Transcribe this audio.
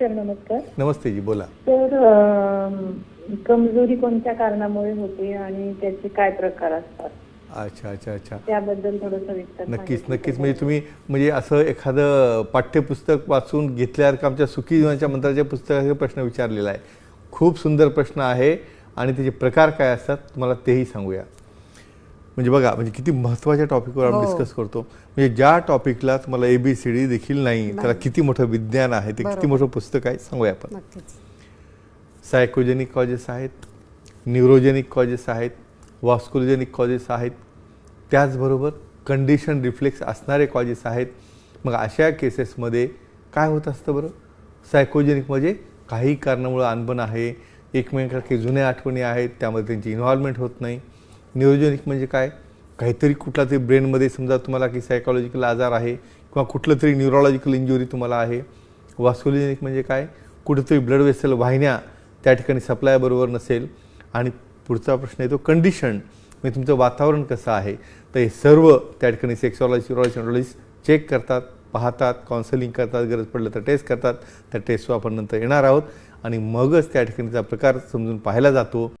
Sir नमस्कार. नमस्ते जी बोला. तर अं, कमजोरी कोणत्या कारणामुळे होते आणि त्याचे काय प्रकार असतात? अच्छा अच्छा अच्छा. त्याबद्दल थोडं नक्कीच नक्कीच. म्हणजे तुम्ही म्हणजे असं एखादं पाठ्यपुस्तक वाचून घेतल्यासारखं आमच्या सुखी जीवनाच्या मंत्राच्या पुस्तकाचे प्रश्न विचारलेला आहे. खूप सुंदर प्रश्न आहे आणि त्याचे प्रकार काय असतात तुम्हाला तेही सांगूया. म्हणजे बघा म्हणजे किती महत्त्वाच्या टॉपिकवर आपण. डिस्कस करतो. म्हणजे ज्या टॉपिकला तुम्हाला ए बी सी डी देखील नाही त्याला किती मोठं विज्ञान आहे ते किती. मोठं पुस्तक आहे सांगूया आपण. सायकोजेनिक कॉजेस आहेत न्यूरोजेनिक कॉजेस आहेत वॉस्कुलोजेनिक कॉजेस आहेत. त्याचबरोबर कंडिशन रिफ्लेक्स असणारे कॉजेस आहेत. मग अशा केसेसमध्ये काय होत असतं बरं? सायकोजेनिक म्हणजे काही कारणामुळं अनबन आहे एकमेकांकडे जुन्या आठवणी आहेत त्यामध्ये त्यांची इन्व्हॉल्वमेंट होत नाही. न्यूरोजेनिक म्हणजे काय? काहीतरी कुठला तरी ब्रेनमध्ये समजा तुम्हाला की सायकॉलॉजिकल आजार आहे किंवा कुठलं तरी न्यूरोलॉजिकल इंजुरी तुम्हाला आहे वास्कुलोजेनिक म्हणजे काय? कुठेतरी ब्लड वेसल वाहिन्या त्या ठिकाणी सप्लाय बरोबर नसेल. आणि पुढचा प्रश्न येतो कंडिशन म्हणजे तुमचं वातावरण कसं आहे? तर हे सर्व त्या ठिकाणी सेक्सॉलॉजी सिरोलॉजिस्ट चेक करतात पाहतात काउन्सलिंग करतात गरज पडलं तर टेस्ट करतात. त्या टेस्टवर आपण नंतर येणार आहोत. आणि मगच त्या ठिकाणीचा प्रकार समजून पाहायला जातो.